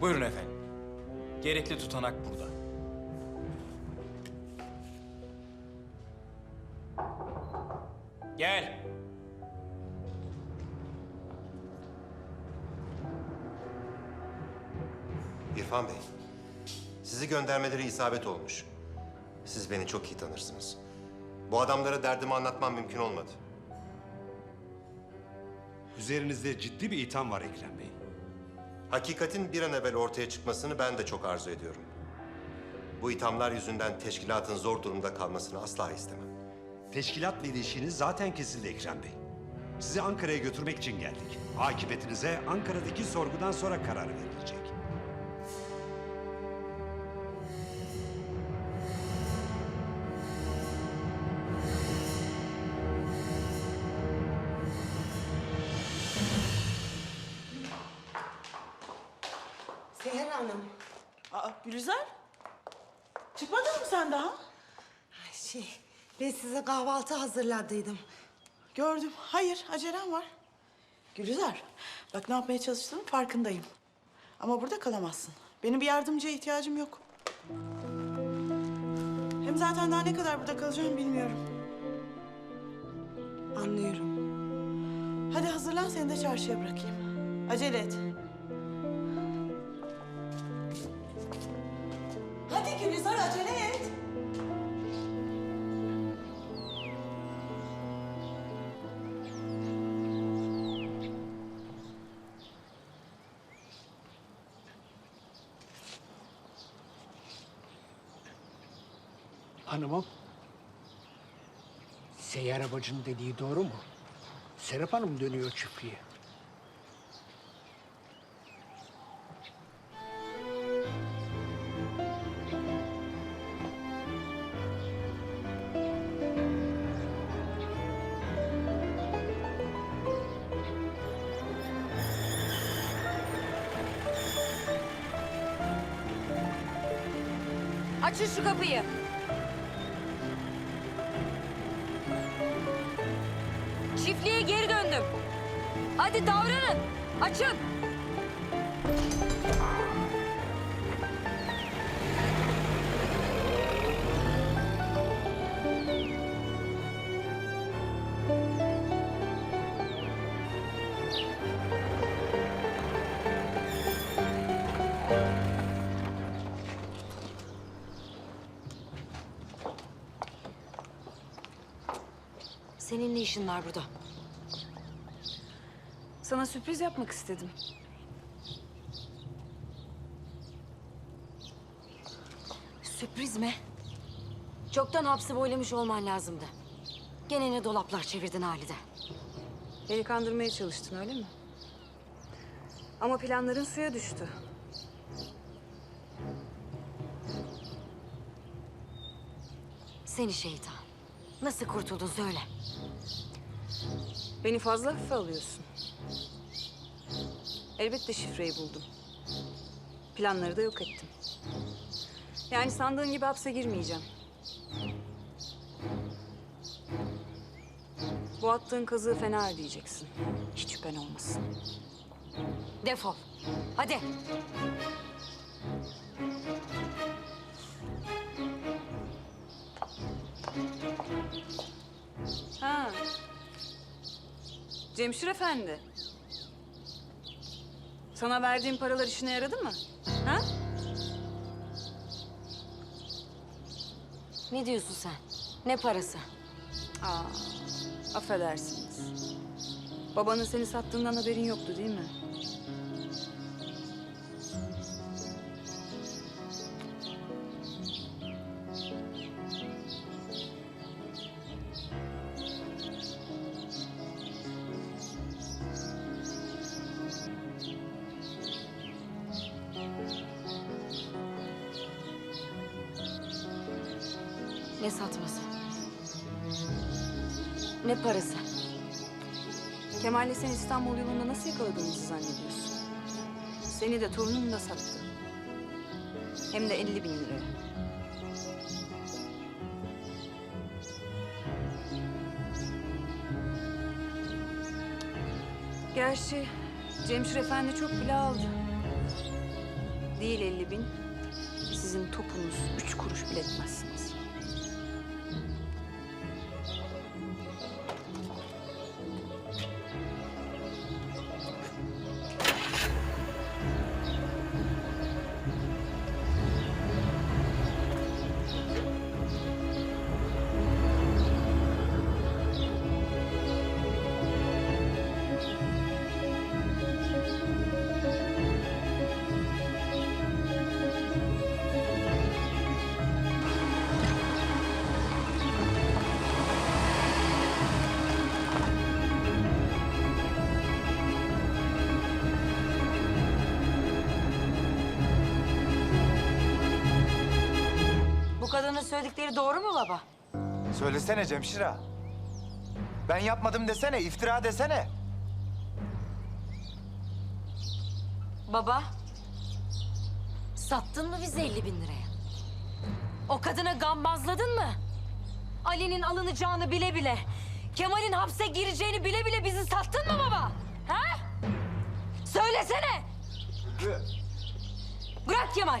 Buyurun efendim. Gerekli tutanak burada. Gel. İrfan Bey, sizi göndermeleri isabet olmuş. Siz beni çok iyi tanırsınız. Bu adamlara derdimi anlatmam mümkün olmadı. Üzerinizde ciddi bir itham var Ekrem Bey. Hakikatin bir an evvel ortaya çıkmasını ben de çok arzu ediyorum. Bu ithamlar yüzünden teşkilatın zor durumda kalmasını asla istemem. Teşkilatla ilişkiniz zaten kesildi Ekrem Bey. Sizi Ankara'ya götürmek için geldik. Akıbetinize Ankara'daki sorgudan sonra karar verilecek. Hanım, Aa, Gülizar. Çıkmadın mı sen daha? şey ben size kahvaltı hazırladıydım. Gördüm. Hayır, acelem var. Gülizar, bak ne yapmaya çalıştığının farkındayım. Ama burada kalamazsın. Benim bir yardımcıya ihtiyacım yok. Hem zaten daha ne kadar burada kalacağım bilmiyorum. Anlıyorum. Hadi hazırlan seni de çarşıya bırakayım. Acele et. Gülizar acele et. Hanımım. Seyyar bacının dediği doğru mu? Serap Hanım dönüyor çiftliğe. Açın şu kapıyı. Çiftliğe geri döndüm. Hadi davranın. Açın. Senin ne işin var burada? Sana sürpriz yapmak istedim. Sürpriz mi? Çoktan hapsi boylamış olman lazımdı. Gene ne dolaplar çevirdin Halide. Beni kandırmaya çalıştın öyle mi? Ama planların suya düştü. Seni şeytan. Nasıl kurtuldun söyle. Beni fazla hafife alıyorsun. Elbette şifreyi buldum. Planları da yok ettim. Yani sandığın gibi hapse girmeyeceğim. Bu attığın kazığı fena ödeyeceksin. Hiç şüphen olmasın. Defol. Hadi. Ha. Cemşir Efendi. Sana verdiğim paralar işine yaradı mı? Ha? Ne diyorsun sen? Ne parası? Aa, affedersiniz. Babanın seni sattığından haberin yoktu değil mi? Ne satması? Ne parası? Kemal'le seni İstanbul yolunda nasıl yakaladığımızı zannediyorsun? Seni de torununu da sattı. Hem de 50 bin liraya. Gerçi Cemşir Efendi çok bile aldı. Değil 50 bin. Sizin topunuz üç kuruş bile etmezsiniz. Söyledikleri doğru mu baba? Söylesene Cemşira. Ben yapmadım desene, iftira desene. Baba, sattın mı bizi 50 bin liraya? O kadına gambazladın mı? Ali'nin alınacağını bile bile, Kemal'in hapse gireceğini bile bile bizi sattın mı baba? Ha? Söylesene! Bırak Kemal!